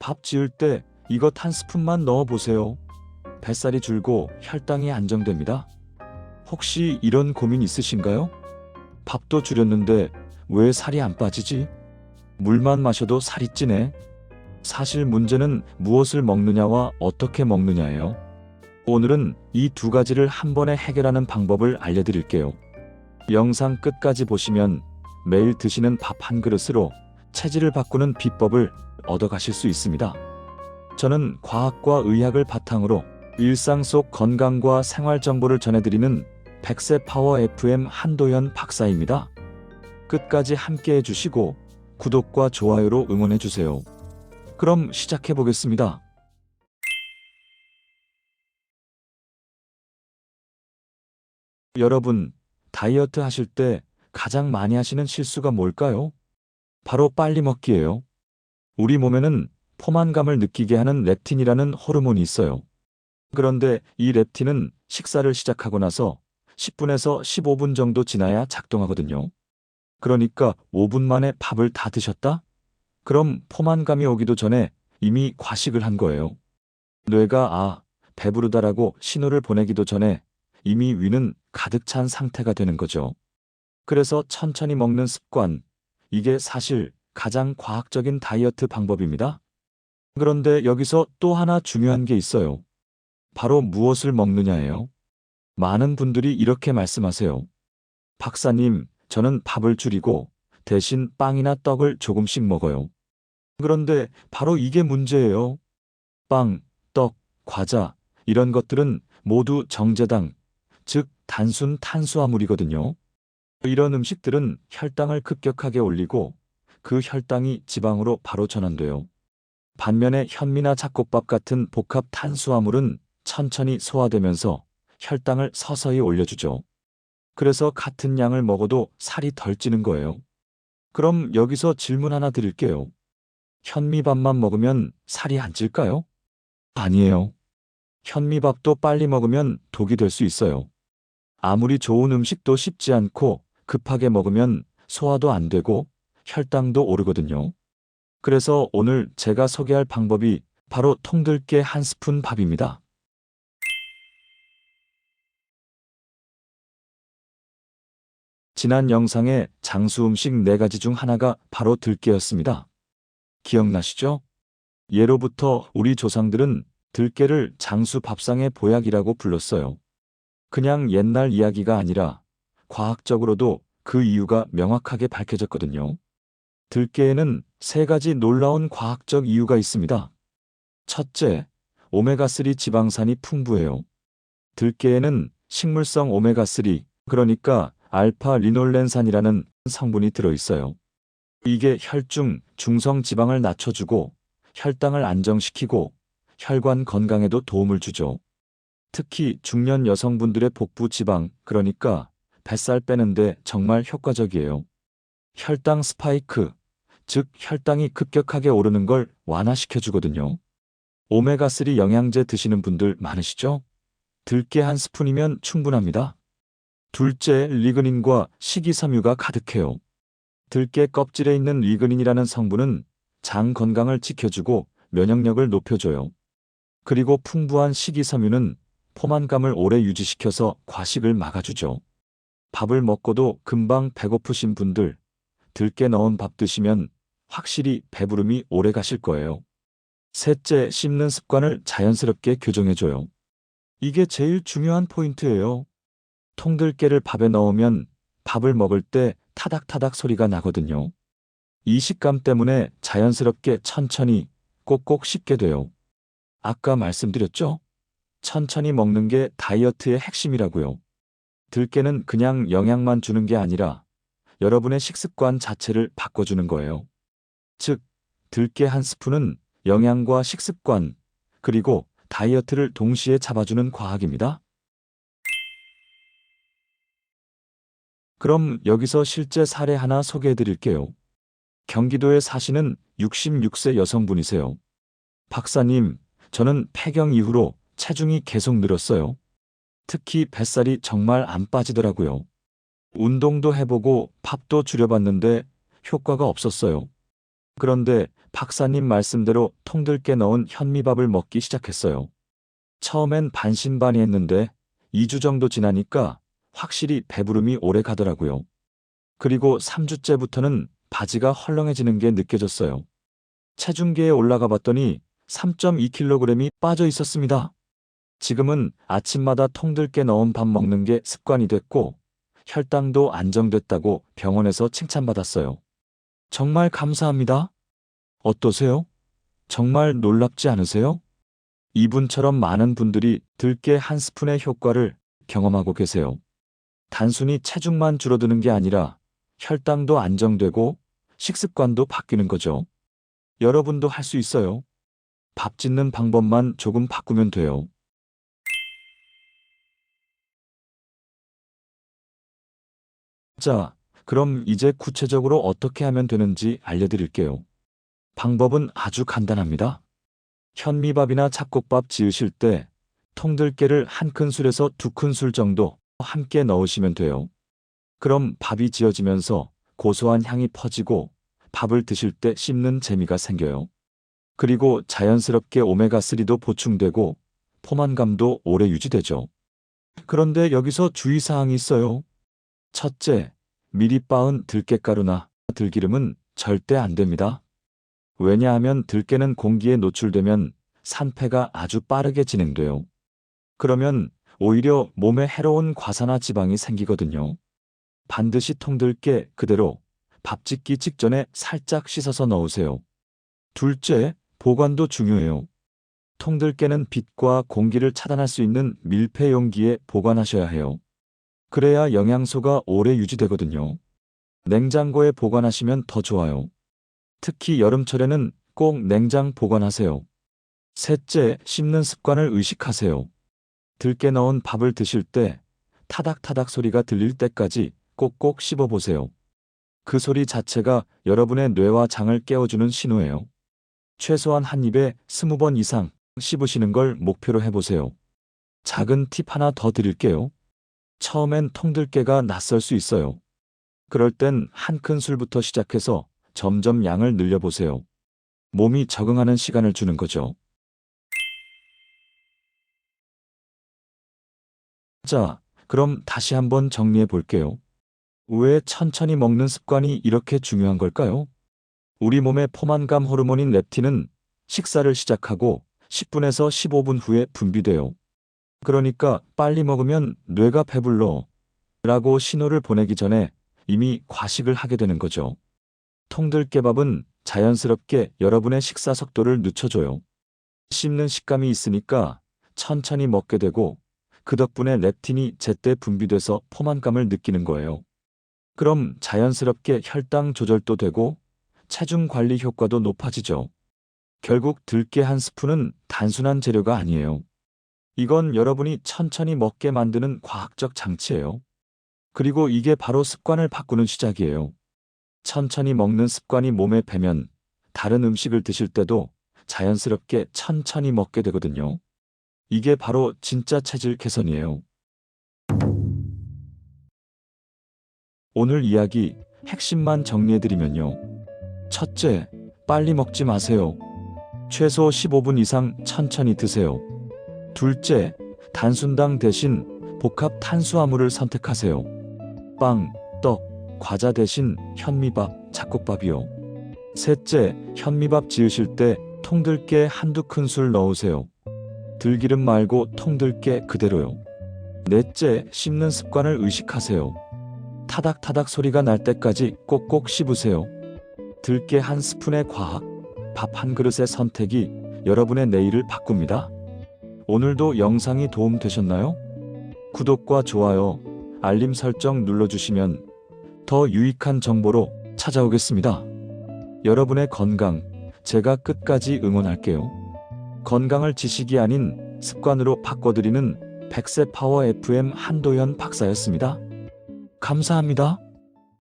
밥 지을 때 이것 한 스푼만 넣어보세요. 뱃살이 줄고 혈당이 안정됩니다. 혹시 이런 고민 있으신가요? 밥도 줄였는데 왜 살이 안 빠지지? 물만 마셔도 살이 찌네. 사실 문제는 무엇을 먹느냐와 어떻게 먹느냐예요. 오늘은 이 두 가지를 한 번에 해결하는 방법을 알려드릴게요. 영상 끝까지 보시면 매일 드시는 밥 한 그릇으로 체질을 바꾸는 비법을 얻어가실 수 있습니다. 저는 과학과 의학을 바탕으로 일상 속 건강과 생활 정보를 전해드리는 백세 파워 FM 한도현 박사입니다. 끝까지 함께 해주시고 구독과 좋아요로 응원해주세요. 그럼 시작해 보겠습니다. 여러분, 다이어트 하실 때 가장 많이 하시는 실수가 뭘까요? 바로 빨리 먹기예요. 우리 몸에는 포만감을 느끼게 하는 렙틴이라는 호르몬이 있어요. 그런데 이 렙틴은 식사를 시작하고 나서 10분에서 15분 정도 지나야 작동하거든요. 그러니까 5분 만에 밥을 다 드셨다? 그럼 포만감이 오기도 전에 이미 과식을 한 거예요. 뇌가 아, 배부르다라고 신호를 보내기도 전에 이미 위는 가득 찬 상태가 되는 거죠. 그래서 천천히 먹는 습관, 이게 사실 가장 과학적인 다이어트 방법입니다. 그런데 여기서 또 하나 중요한 게 있어요. 바로 무엇을 먹느냐예요. 많은 분들이 이렇게 말씀하세요. 박사님, 저는 밥을 줄이고 대신 빵이나 떡을 조금씩 먹어요. 그런데 바로 이게 문제예요. 빵, 떡, 과자, 이런 것들은 모두 정제당, 즉 단순 탄수화물이거든요. 이런 음식들은 혈당을 급격하게 올리고 그 혈당이 지방으로 바로 전환돼요. 반면에 현미나 잡곡밥 같은 복합 탄수화물은 천천히 소화되면서 혈당을 서서히 올려주죠. 그래서 같은 양을 먹어도 살이 덜 찌는 거예요. 그럼 여기서 질문 하나 드릴게요. 현미밥만 먹으면 살이 안 찔까요? 아니에요. 현미밥도 빨리 먹으면 독이 될 수 있어요. 아무리 좋은 음식도 씹지 않고 급하게 먹으면 소화도 안 되고 혈당도 오르거든요. 그래서 오늘 제가 소개할 방법이 바로 통들깨 한 스푼 밥입니다. 지난 영상의 장수 음식 4가지 중 하나가 바로 들깨였습니다. 기억나시죠? 예로부터 우리 조상들은 들깨를 장수 밥상의 보약이라고 불렀어요. 그냥 옛날 이야기가 아니라 과학적으로도 그 이유가 명확하게 밝혀졌거든요. 들깨에는 세 가지 놀라운 과학적 이유가 있습니다. 첫째, 오메가3 지방산이 풍부해요. 들깨에는 식물성 오메가3, 그러니까 알파 리놀렌산이라는 성분이 들어있어요. 이게 혈중 중성 지방을 낮춰주고 혈당을 안정시키고 혈관 건강에도 도움을 주죠. 특히 중년 여성분들의 복부 지방, 그러니까 뱃살 빼는데 정말 효과적이에요. 혈당 스파이크, 즉 혈당이 급격하게 오르는 걸 완화시켜주거든요. 오메가3 영양제 드시는 분들 많으시죠? 들깨 한 스푼이면 충분합니다. 둘째, 리그닌과 식이섬유가 가득해요. 들깨 껍질에 있는 리그닌이라는 성분은 장 건강을 지켜주고 면역력을 높여줘요. 그리고 풍부한 식이섬유는 포만감을 오래 유지시켜서 과식을 막아주죠. 밥을 먹고도 금방 배고프신 분들, 들깨 넣은 밥 드시면 확실히 배부름이 오래 가실 거예요. 셋째, 씹는 습관을 자연스럽게 교정해줘요. 이게 제일 중요한 포인트예요. 통들깨를 밥에 넣으면 밥을 먹을 때 타닥타닥 소리가 나거든요. 이 식감 때문에 자연스럽게 천천히 꼭꼭 씹게 돼요. 아까 말씀드렸죠? 천천히 먹는 게 다이어트의 핵심이라고요. 들깨는 그냥 영양만 주는 게 아니라 여러분의 식습관 자체를 바꿔주는 거예요. 즉, 들깨 한 스푼은 영양과 식습관, 그리고 다이어트를 동시에 잡아주는 과학입니다. 그럼 여기서 실제 사례 하나 소개해 드릴게요. 경기도에 사시는 66세 여성분이세요. 박사님, 저는 폐경 이후로 체중이 계속 늘었어요. 특히 뱃살이 정말 안 빠지더라고요. 운동도 해보고 밥도 줄여봤는데 효과가 없었어요. 그런데 박사님 말씀대로 통들게 넣은 현미밥을 먹기 시작했어요. 처음엔 반신반의했는데 2주 정도 지나니까 확실히 배부름이 오래 가더라고요. 그리고 3주째부터는 바지가 헐렁해지는 게 느껴졌어요. 체중계에 올라가 봤더니 3.2kg이 빠져 있었습니다. 지금은 아침마다 통들게 넣은 밥 먹는 게 습관이 됐고 혈당도 안정됐다고 병원에서 칭찬받았어요. 정말 감사합니다. 어떠세요? 정말 놀랍지 않으세요? 이분처럼 많은 분들이 들깨 한 스푼의 효과를 경험하고 계세요. 단순히 체중만 줄어드는 게 아니라 혈당도 안정되고 식습관도 바뀌는 거죠. 여러분도 할 수 있어요. 밥 짓는 방법만 조금 바꾸면 돼요. 자, 그럼 이제 구체적으로 어떻게 하면 되는지 알려드릴게요. 방법은 아주 간단합니다. 현미밥이나 잡곡밥 지으실 때 통들깨를 한 큰술에서 두 큰술 정도 함께 넣으시면 돼요. 그럼 밥이 지어지면서 고소한 향이 퍼지고 밥을 드실 때 씹는 재미가 생겨요. 그리고 자연스럽게 오메가3도 보충되고 포만감도 오래 유지되죠. 그런데 여기서 주의사항이 있어요. 첫째, 미리 빻은 들깨가루나 들기름은 절대 안 됩니다. 왜냐하면 들깨는 공기에 노출되면 산패가 아주 빠르게 진행돼요. 그러면 오히려 몸에 해로운 과산화 지방이 생기거든요. 반드시 통들깨 그대로 밥 짓기 직전에 살짝 씻어서 넣으세요. 둘째, 보관도 중요해요. 통들깨는 빛과 공기를 차단할 수 있는 밀폐 용기에 보관하셔야 해요. 그래야 영양소가 오래 유지되거든요. 냉장고에 보관하시면 더 좋아요. 특히 여름철에는 꼭 냉장 보관하세요. 셋째, 씹는 습관을 의식하세요. 들깨 넣은 밥을 드실 때 타닥타닥 소리가 들릴 때까지 꼭꼭 씹어보세요. 그 소리 자체가 여러분의 뇌와 장을 깨워주는 신호예요. 최소한 한 입에 스무 번 이상 씹으시는 걸 목표로 해보세요. 작은 팁 하나 더 드릴게요. 처음엔 통들깨가 낯설 수 있어요. 그럴 땐 한 큰 술부터 시작해서 점점 양을 늘려보세요. 몸이 적응하는 시간을 주는 거죠. 자, 그럼 다시 한번 정리해 볼게요. 왜 천천히 먹는 습관이 이렇게 중요한 걸까요? 우리 몸의 포만감 호르몬인 렙틴은 식사를 시작하고 10분에서 15분 후에 분비돼요. 그러니까 빨리 먹으면 뇌가 배불러 라고 신호를 보내기 전에 이미 과식을 하게 되는 거죠. 통들깨밥은 자연스럽게 여러분의 식사 속도를 늦춰줘요. 씹는 식감이 있으니까 천천히 먹게 되고 그 덕분에 렙틴이 제때 분비돼서 포만감을 느끼는 거예요. 그럼 자연스럽게 혈당 조절도 되고 체중 관리 효과도 높아지죠. 결국 들깨 한 스푼은 단순한 재료가 아니에요. 이건 여러분이 천천히 먹게 만드는 과학적 장치예요. 그리고 이게 바로 습관을 바꾸는 시작이에요. 천천히 먹는 습관이 몸에 배면 다른 음식을 드실 때도 자연스럽게 천천히 먹게 되거든요. 이게 바로 진짜 체질 개선이에요. 오늘 이야기 핵심만 정리해드리면요. 첫째, 빨리 먹지 마세요. 최소 15분 이상 천천히 드세요. 둘째, 단순당 대신 복합 탄수화물을 선택하세요. 빵, 떡, 과자 대신 현미밥, 잡곡밥이요. 셋째, 현미밥 지으실 때 통들깨 한두 큰술 넣으세요. 들기름 말고 통들깨 그대로요. 넷째, 씹는 습관을 의식하세요. 타닥타닥 소리가 날 때까지 꼭꼭 씹으세요. 들깨 한 스푼의 과학, 밥 한 그릇의 선택이 여러분의 내일을 바꿉니다. 오늘도 영상이 도움되셨나요? 구독과 좋아요, 알림 설정 눌러주시면 더 유익한 정보로 찾아오겠습니다. 여러분의 건강, 제가 끝까지 응원할게요. 건강을 지식이 아닌 습관으로 바꿔드리는 백세 파워 FM 한도현 박사였습니다. 감사합니다.